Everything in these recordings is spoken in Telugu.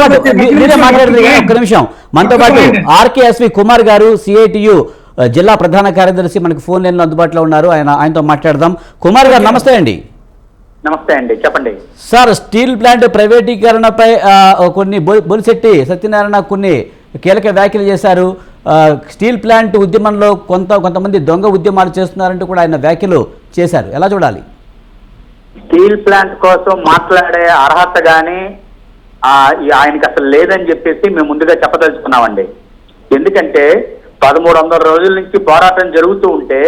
పాటు మీరే మాట్లాడదు ఒక్క నిమిషం. మనతో పాటు ఆర్కేఎస్వి కుమార్ గారు సిఐటియు జిల్లా ప్రధాన కార్యదర్శి మనకి ఫోన్ లైన్లో అందుబాటులో ఉన్నారు. ఆయన ఆయనతో మాట్లాడదాం. కుమార్ గారు నమస్తే అండి. నమస్తే అండి. చెప్పండి. సార్ స్టీల్ ప్లాంట్ ప్రైవేటీకరణపై కొన్ని బొలిశెట్టి సత్యనారాయణ కొన్ని కీలక వ్యాఖ్యలు చేశారు. స్టీల్ ప్లాంట్ ఉద్యమంలో కొంత కొంతమంది దొంగ ఉద్యమాలు చేస్తున్నారంటూ కూడా ఆయన వ్యాఖ్యలు చేశారు. ఎలా చూడాలి? స్టీల్ ప్లాంట్ కోసం మాట్లాడే అర్హత ఈ ఆయనకి అసలు లేదని చెప్పేసి మేము ముందుగా చెప్పదలుచుకున్నామండి. ఎందుకంటే పదమూడు వందల రోజుల నుంచి పోరాటం జరుగుతూ ఉంటే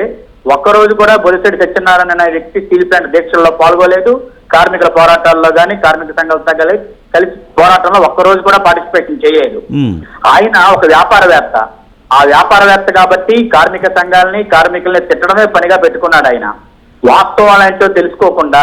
ఒక్కరోజు కూడా బొలిశెట్టి సత్యనారాయణ అనే వ్యక్తి స్టీల్ ప్లాంట్ దీక్షల్లో పాల్గొలేదు. కార్మికుల పోరాటాల్లో కానీ కార్మిక సంఘాలతో కలిసి కలిసి పోరాటంలో ఒక్కరోజు కూడా పార్టిసిపేషన్ చేయలేదు. ఆయన ఒక వ్యాపారవేత్త. ఆ వ్యాపారవేత్త కాబట్టి కార్మిక సంఘాలని కార్మికుల్ని తిట్టడమే పనిగా పెట్టుకున్నాడు ఆయన. వాస్తవాలు ఏంటో తెలుసుకోకుండా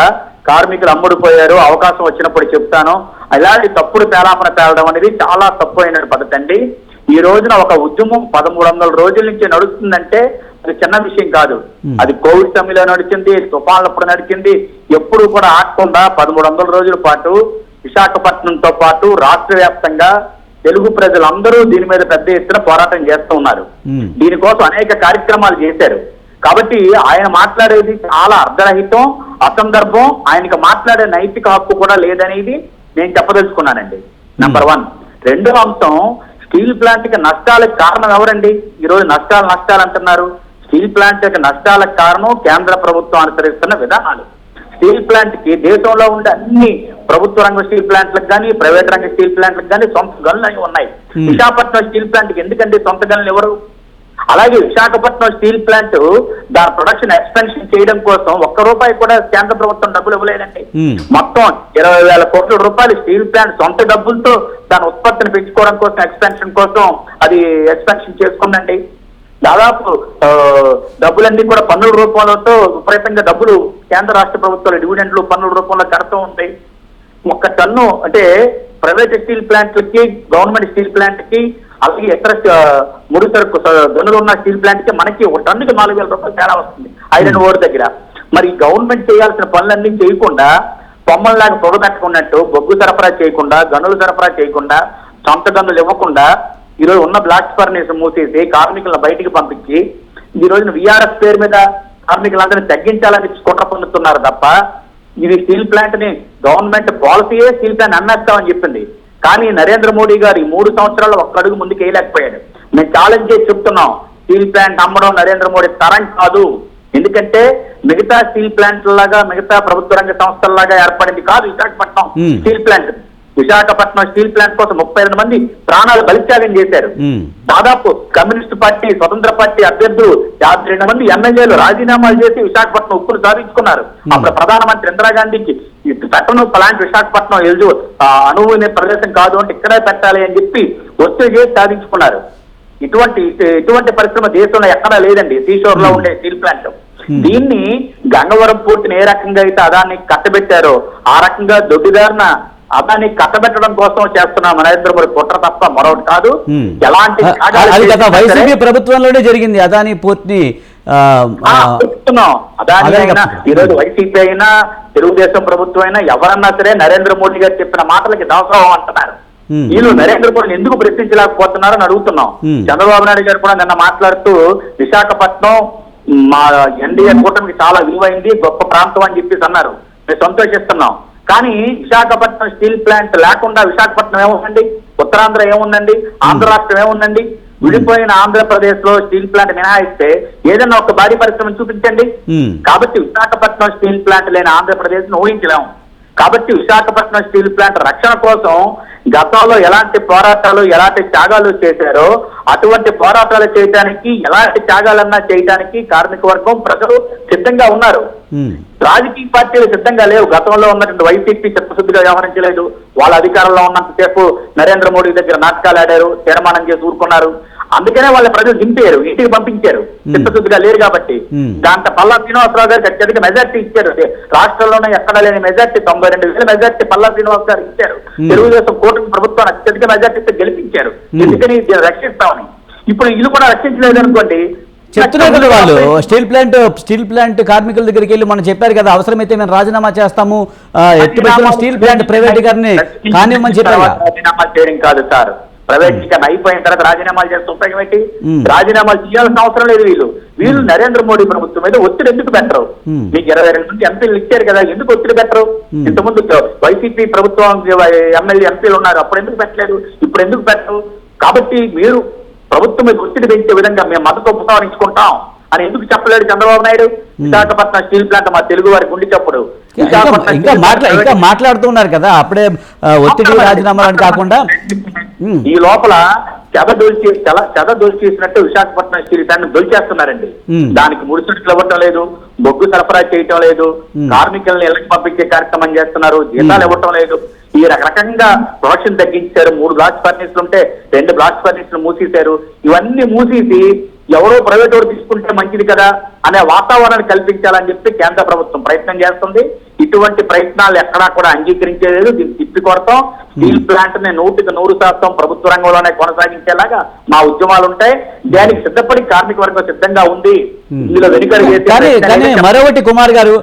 కార్మికులు అమ్ముడుపోయారు అవకాశం వచ్చినప్పుడు చెప్తాను. ఇలాంటి తప్పుడు పేలాపన తేలడం అనేది చాలా తప్పు అయిన పద్ధతి అండి. ఈ రోజున ఒక ఉద్యమం పదమూడు వందల రోజుల నుంచి నడుస్తుందంటే అది చిన్న విషయం కాదు. అది కోవిడ్ సమయంలో నడిచింది తుఫాన్లప్పుడు నడిచింది ఎప్పుడు కూడా ఆగకుండా పదమూడు వందల రోజుల పాటు విశాఖపట్నంతో పాటు రాష్ట్ర వ్యాప్తంగా తెలుగు ప్రజలందరూ దీని మీద పెద్ద ఎత్తున పోరాటం చేస్తూ ఉన్నారు. మ్మ్. దీనికోసం అనేక కార్యక్రమాలు చేశారు. కాబట్టి ఆయన మాట్లాడేది చాలా అర్ధరహితం. అసందర్భం ఆయనకి మాట్లాడే నైతిక హక్కు కూడా లేదనేది నేను చెప్పదలుచుకున్నానండి. నంబర్ వన్ రెండో అంశం స్టీల్ ప్లాంట్కి నష్టాలకు కారణం ఎవరండి? ఈ రోజు నష్టాలు నష్టాలు అంటున్నారు. స్టీల్ ప్లాంట్ యొక్క నష్టాలకు కారణం కేంద్ర ప్రభుత్వం అనుసరిస్తున్న విధానాలు. స్టీల్ ప్లాంట్కి దేశంలో ఉండే అన్ని ప్రభుత్వ రంగ స్టీల్ ప్లాంట్లకు కానీ ప్రైవేట్ రంగ స్టీల్ ప్లాంట్లకు కానీ సొంత గనులు అవి ఉన్నాయి. Hmm. విశాఖపట్నం స్టీల్ ప్లాంట్కి ఎందుకంటే సొంత గనులు ఎవరు? అలాగే విశాఖపట్నం స్టీల్ ప్లాంట్ దాని ప్రొడక్షన్ ఎక్స్పెన్షన్ చేయడం కోసం ఒక్క రూపాయి కూడా కేంద్ర ప్రభుత్వం డబ్బులు ఇవ్వలేదండి. మొత్తం ఇరవై వేల కోట్ల రూపాయలు స్టీల్ ప్లాంట్ సొంత డబ్బులతో దాని ఉత్పత్తిని పెంచుకోవడం కోసం ఎక్స్పెన్షన్ కోసం అది ఎక్స్పెన్షన్ చేసుకుందండి. దాదాపు డబ్బులన్నీ కూడా పన్నుల రూపంలో విపరీతంగా డబ్బులు కేంద్ర రాష్ట్ర ప్రభుత్వాలు డివిడెంట్లు పన్నుల రూపంలో కడుతూ ఉంటాయి ఒక్క టన్ను అంటే ప్రైవేట్ స్టీల్ ప్లాంట్లకి గవర్నమెంట్ స్టీల్ ప్లాంట్కి అలాగే ఆ, ముడి సరుకు గనులు ఉన్న స్టీల్ ప్లాంట్కి మనకి ఒక టన్నుకి నాలుగు వేల రూపాయలు తేడా వస్తుంది ఐరన్ ఓర్ దగ్గర. మరి గవర్నమెంట్ చేయాల్సిన పనులన్నీ చేయకుండా బొమ్మల్లాగా పొగ పెట్టుకున్నట్టు బొగ్గు సరఫరా చేయకుండా గనులు సరఫరా చేయకుండా సొంత గనులు ఇవ్వకుండా ఈ రోజు ఉన్న బ్లాక్ ఫర్నేస్ మూసేసి కార్మికులను బయటికి పంపించి ఈ రోజున విఆర్ఎస్ పేరు మీద కార్మికులందరినీ తగ్గించాలని కుట్ర పొందుతున్నారు తప్ప ఇది స్టీల్ ప్లాంట్ని గవర్నమెంట్ పాలసీయే స్టీల్ ప్లాంట్ అమ్మేస్తామని చెప్పింది. కానీ నరేంద్ర మోడీ గారు ఈ మూడు సంవత్సరాలు ఒక్క అడుగు ముందుకు వేయలేకపోయాడు. మేము ఛాలెంజ్ చేసి చెప్తున్నాం స్టీల్ ప్లాంట్ అమ్మడం నరేంద్ర మోడీ తరం కాదు. ఎందుకంటే మిగతా స్టీల్ ప్లాంట్ లాగా మిగతా ప్రభుత్వ రంగ సంస్థల్లాగా ఏర్పడింది కాదు Visakhapatnam. Steel plant Visakhapatnam steel plant కోసం ముప్పై రెండు మంది ప్రాణాలు బలిత్యాగం చేశారు. దాదాపు కమ్యూనిస్ట్ పార్టీ స్వతంత్ర పార్టీ అభ్యర్థులు యాభై రెండు మంది ఎమ్మెల్యేలు రాజీనామాలు చేసి విశాఖపట్నం ఉప్పును సాధించుకున్నారు. అప్పుడు ప్రధానమంత్రి ఇందిరాగాంధీకి ఈ పెట్టను ప్లాంట్ విశాఖపట్నం ఎల్జు అణువు అనే ప్రదేశం కాదు అంటే ఇక్కడే పెట్టాలి అని చెప్పి ఒత్తిడి చేసి సాధించుకున్నారు. ఇటువంటి ఇటువంటి పరిశ్రమ దేశంలో ఎక్కడా లేదండి సీషోర్లో ఉండే స్టీల్ ప్లాంట్. దీన్ని గంగవరం పూర్తిని ఏ రకంగా అయితే అదాన్ని కట్టబెట్టారో ఆ రకంగా దొడ్డిదారిన అదాన్ని కట్టబెట్టడం కోసం చేస్తున్న నరేంద్ర మోడీ కుట్ర తప్ప మరొకటి కాదు. ఎలాంటి వైసీపీ ప్రభుత్వంలోనే జరిగింది అదాని పోర్ట్ని ఆ, ఆ, ఆ, చెప్తున్నాం అదాని అదే అయినా చెప్తున్నా. ఈ రోజు వైసీపీ అయినా తెలుగుదేశం ప్రభుత్వం అయినా ఎవరన్నా సరే నరేంద్ర మోడీ గారు చెప్పిన మాటలకి దాసోహం అంటున్నారు. వీళ్ళు నరేంద్ర మోడీని ఎందుకు ప్రశ్నించలేకపోతున్నారని అడుగుతున్నాం. చంద్రబాబు నాయుడు గారు కూడా నిన్న మాట్లాడుతూ విశాఖపట్నం మా ఎన్డీఏ కూటమికి చాలా విలువైంది గొప్ప ప్రాంతం అని చెప్పేసి అన్నారు మేము సంతోషిస్తున్నాం కానీ విశాఖపట్నం స్టీల్ ప్లాంట్ లేకుండా విశాఖపట్నం ఏముందండి? ఉత్తరాంధ్ర ఏముందండి? ఆంధ్ర రాష్ట్రం ఏముందండి? విడిపోయిన ఆంధ్రప్రదేశ్లో స్టీల్ ప్లాంట్ మినహాయిస్తే ఏదైనా ఒక భారీ పరిశ్రమ చూపించండి. కాబట్టి విశాఖపట్నం స్టీల్ ప్లాంట్ లేని ఆంధ్రప్రదేశ్ను ఊహించలేము. కాబట్టి విశాఖపట్నం స్టీల్ ప్లాంట్ రక్షణ కోసం గతంలో ఎలాంటి పోరాటాలు ఎలాంటి త్యాగాలు చేశారో అటువంటి పోరాటాలు చేయడానికి ఎలాంటి త్యాగాలన్నా చేయడానికి కార్మిక వర్గం ప్రజలు సిద్ధంగా ఉన్నారు. రాజకీయ పార్టీలు సిద్ధంగా లేవు. గతంలో ఉన్నటువంటి వైసీపీ చిత్తశుద్ధిగా వ్యవహరించలేదు. వాళ్ళ అధికారంలో ఉన్నంతసేపు నరేంద్ర మోడీ దగ్గర నాటకాలు ఆడారు తీర్మానం చేసి ఊరుకున్నారు. అందుకనే వాళ్ళ ప్రజలు దింపారు ఇంటికి పంపించారు. చిత్తశుద్ధిగా లేరు కాబట్టి. దాంట్లో పల్లా శ్రీనివాసరావు గారికి అత్యధిక మెజార్టీ ఇచ్చారు. రాష్ట్రంలోనే ఎక్కడ లేని మెజార్టీ తొంభై రెండు వేల మెజార్టీ పల్లా శ్రీనివాస్ గారు ఇచ్చారు. తెలుగుదేశం కూటమి ప్రభుత్వాన్ని అత్యధిక మెజార్టీతో గెలిపించారు. ఎందుకని రక్షిస్తామని. ఇప్పుడు ఇల్లు కూడా రక్షించలేదు అనుకోండి చెప్తున్నారు కదా వాళ్ళు స్టీల్ ప్లాంట్ స్టీల్ ప్లాంట్ కార్మికుల దగ్గరికి వెళ్ళి మనం చెప్పారు కదా అవసరమైతే మేము రాజీనామా చేస్తాము. ఎట్టి స్టీల్ ప్లాంట్ ప్రైవేటీకరణ కానివ్వమని చెప్పారు తర్వాత కదా. రాజీనామాలు చేయడం కాదు సార్. ప్రైవేటీకరణ అయిపోయిన తర్వాత రాజీనామాలు చేస్తే ఉపయోగం ఏంటి. రాజీనామాలు చేయాల్సిన అవసరం లేదు వీళ్ళు. వీళ్ళు నరేంద్ర మోడీ ప్రభుత్వం మీద ఒత్తిడి ఎందుకు పెట్టరు. మీకు ఇరవై రెండు మంది ఎంపీలు ఇచ్చారు కదా ఎందుకు ఒత్తిడి పెట్టరు. ఇంతకుముందు వైసీపీ ప్రభుత్వం ఎమ్మెల్యే ఎంపీలు ఉన్నారు అప్పుడు ఎందుకు పెట్టలేదు? ఇప్పుడు ఎందుకు పెట్టరు? కాబట్టి మీరు ప్రభుత్వం మీద ఒత్తిడి పెంచే విధంగా మేము మద్దతు ఉపసంహరించుకుంటాం అని ఎందుకు చెప్పలేడు చంద్రబాబు నాయుడు? విశాఖపట్నం స్టీల్ ప్లాంట్ మా తెలుగు వారి గుండె చప్పుడు. ఇంకా మాట్లా ఇంకా మాట్లాడుతున్నారు కదా అప్పుడే ఒత్తిడి రాజీనామాలు అని కాకుండా. ఈ లోపల చెద దొల్చి చెల చెద దొల్చేసినట్టు విశాఖపట్నం స్టీల్ దొల్చేస్తున్నారండి. దానికి ముడిసెట్లు ఇవ్వటం లేదు బొగ్గు సరఫరా చేయటం లేదు. కార్మికులను ఇళ్ళకి పంపించే కార్యక్రమం చేస్తున్నారు జీతాలు. ఇవ్వటం లేదు ఈ రకరకంగా ప్రొడక్షన్ తగ్గించారు మూడు బ్లాక్ ఫర్నిచర్లు ఉంటే రెండు బ్లాక్ ఫర్నిచర్లు మూసేశారు ఇవన్నీ మూసేసి ఎవరో ప్రైవేట్ వాడు తీసుకుంటే మంచిది కదా అనే వాతావరణాన్ని కల్పించాలని చెప్పి కేంద్ర ప్రభుత్వం ప్రయత్నం చేస్తుంది ఇటువంటి ప్రయత్నాలు ఎక్కడా కూడా అంగీకరించలేదు దీన్ని తిప్పి కొడతాం. స్టీల్ ప్లాంట్ని నూటికి నూరు శాతం ప్రభుత్వ రంగంలోనే కొనసాగించేలాగా మా ఉద్యమాలు ఉంటాయి. దానికి సిద్ధపడి కార్మిక వర్గం సిద్ధంగా ఉంది. Hmm. ఇందులో మరొకటి కుమార్ గారు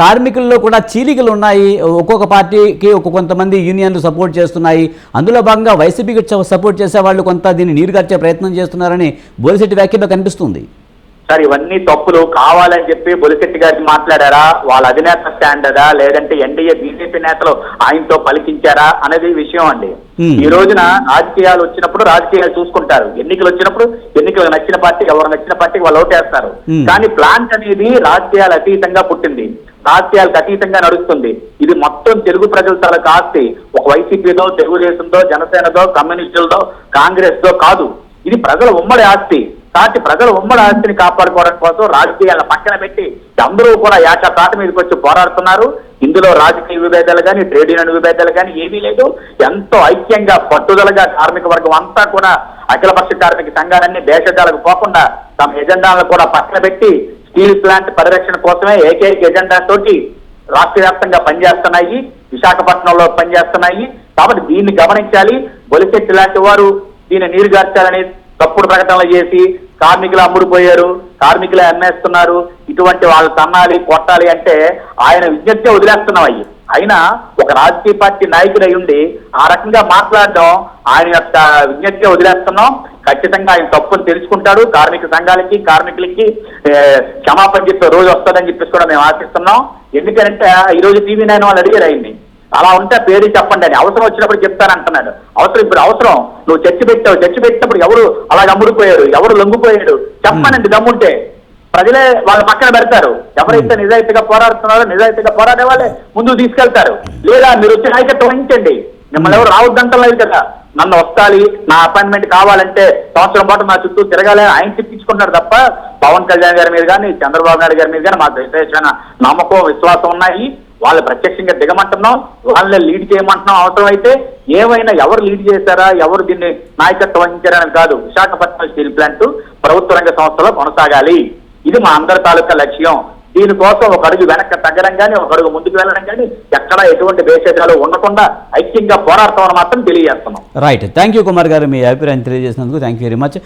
కార్మికుల్లో కూడా చీలికలు ఉన్నాయి. ఒక్కొక్క పార్టీకి ఒక్కొక్క కొంతమంది యూనియన్లు సపోర్ట్ చేస్తున్నాయి. అందులో భాగంగా వైసీపీకి సపోర్ట్ చేసే వాళ్ళు కొంత దీన్ని నీరుగార్చే ప్రయత్నం చేస్తున్నారని బోలిశెట్టి వ్యాఖ్యలో కనిపిస్తుంది. సార్ ఇవన్నీ తప్పులు కావాలని చెప్పి బొలిశెట్టి గారికి మాట్లాడారా? వాళ్ళ అధినేత స్టాండ్ అదా లేదంటే ఎన్డీఏ బీజేపీ నేతలు ఆయనతో పలికించారా? అనేది విషయం అండి. ఈ రోజున రాజకీయాలు వచ్చినప్పుడు రాజకీయాలు చూసుకుంటారు. ఎన్నికలు వచ్చినప్పుడు ఎన్నికలకు నచ్చిన పార్టీకి ఎవరు నచ్చిన పార్టీకి వాళ్ళు ఓటేస్తారు. కానీ ప్లాంట్ అనేది రాజకీయాలు అతీతంగా పుట్టింది. రాజకీయాలకు అతీతంగా నడుస్తుంది. ఇది మొత్తం తెలుగు ప్రజల తాలూకు ఆస్తి ఒక వైసీపీదో తెలుగుదేశంతో జనసేనదో కమ్యూనిస్టులదో కాంగ్రెస్ దో కాదు. ఇది ప్రజల ఉమ్మడి ఆస్తి. కాబట్టి ప్రజల ఉమ్మడి ఆస్తిని కాపాడుకోవడం కోసం రాజకీయాలను పక్కన పెట్టి అందరూ కూడా యాచ తాట మీదకి వచ్చి పోరాడుతున్నారు. ఇందులో రాజకీయ విభేదాలు కానీ ట్రేడ్ యూనియన్ విభేదాలు కానీ ఏమీ లేదు. ఎంతో ఐక్యంగా పట్టుదలగా కార్మిక వర్గం అంతా కూడా అఖిలపక్ష కార్మిక సంఘాలన్నీ దేశజాలకు పోకుండా తమ ఎజెండాలను కూడా పక్కన పెట్టి స్టీల్ ప్లాంట్ పరిరక్షణ కోసమే ఏకైక ఎజెండా తోటి రాష్ట్ర వ్యాప్తంగా పనిచేస్తున్నాయి. విశాఖపట్నంలో పనిచేస్తున్నాయి. కాబట్టి దీన్ని గమనించాలి. బొలిశెట్టి లాంటి వారు దీన్ని నీరుగార్చాలని తప్పుడు ప్రకటనలు చేసి కార్మికులు అమ్ముడుపోయారు కార్మికులు అమ్మేస్తున్నారు ఇటువంటి వాళ్ళు తన్నాలి కొట్టాలి అంటే ఆయన విజ్ఞప్తి వదిలేస్తున్నాం అయ్యి. అయినా ఒక రాజకీయ పార్టీ నాయకుడు ఉండి ఆ రకంగా మాట్లాడడం ఆయన యొక్క విజ్ఞప్తి వదిలేస్తున్నాం. ఖచ్చితంగా ఆయన తప్పును తెలుసుకుంటాడు. కార్మిక సంఘాలకి కార్మికులకి క్షమాపణ చెప్పే రోజు వస్తుందని చెప్పేసి కూడా మేము ఆశిస్తున్నాం. ఎందుకంటే ఈ రోజు టీవీ నైన్ వాళ్ళు అడిగారు ఆయన్ని. అలా ఉంటే పేరు చెప్పండి అని. అవసరం వచ్చినప్పుడు చెప్తానంటున్నాడు అవసరం ఇప్పుడు అవసరం. నువ్వు చర్చ పెట్టావు. చర్చ పెట్టినప్పుడు ఎవరు అలా అమ్ముడుపోయారు? ఎవరు లొంగిపోయాడు? చెప్పనండి దమ్ముంటే. ప్రజలే వాళ్ళ పక్కన పెడతారు. ఎవరైతే నిజాయితీగా పోరాడుతున్నారో నిజాయితీగా పోరాడే వాళ్ళే ముందుకు తీసుకెళ్తారు. లేదా మీరు వచ్చి నాయకత్వం వహించండి. మిమ్మల్ని ఎవరు రావద్దంటం లేదు కదా. నన్ను వస్తాలి నా అపాయింట్మెంట్ కావాలంటే సంవత్సరం పాటు నా చుట్టూ తిరగాలి ఆయన చెప్పించుకుంటాడు తప్ప పవన్ కళ్యాణ్ గారి మీద కానీ చంద్రబాబు నాయుడు గారి మీద కానీ మాకు విశేషమైన నమ్మకం విశ్వాసం ఉన్నాయి. వాళ్ళు ప్రత్యక్షంగా దిగమంటున్నాం వాళ్ళని లీడ్ చేయమంటున్నాం అవసరం అయితే ఏమైనా ఎవరు లీడ్ చేశారా ఎవరు దీన్ని నాయకత్వం వహించారని కాదు. విశాఖపట్నం స్టీల్ ప్లాంట్ ప్రభుత్వ రంగ సంస్థలో కొనసాగాలి. ఇది మా అందరి తాలూకా లక్ష్యం. దీనికోసం ఒక అడుగు వెనక్కి తగ్గడం కానీ ఒక అడుగు ముందుకు వెళ్ళడం కానీ ఎక్కడ ఎటువంటి భేషజాలు ఉండకుండా ఐక్యంగా పోరాడతామని మాత్రం తెలియజేస్తున్నాం. రైట్ థ్యాంక్ యూ కుమార్ గారు. మీ అభిప్రాయం తెలియజేసినందుకు థ్యాంక్ యూ వెరీ మచ్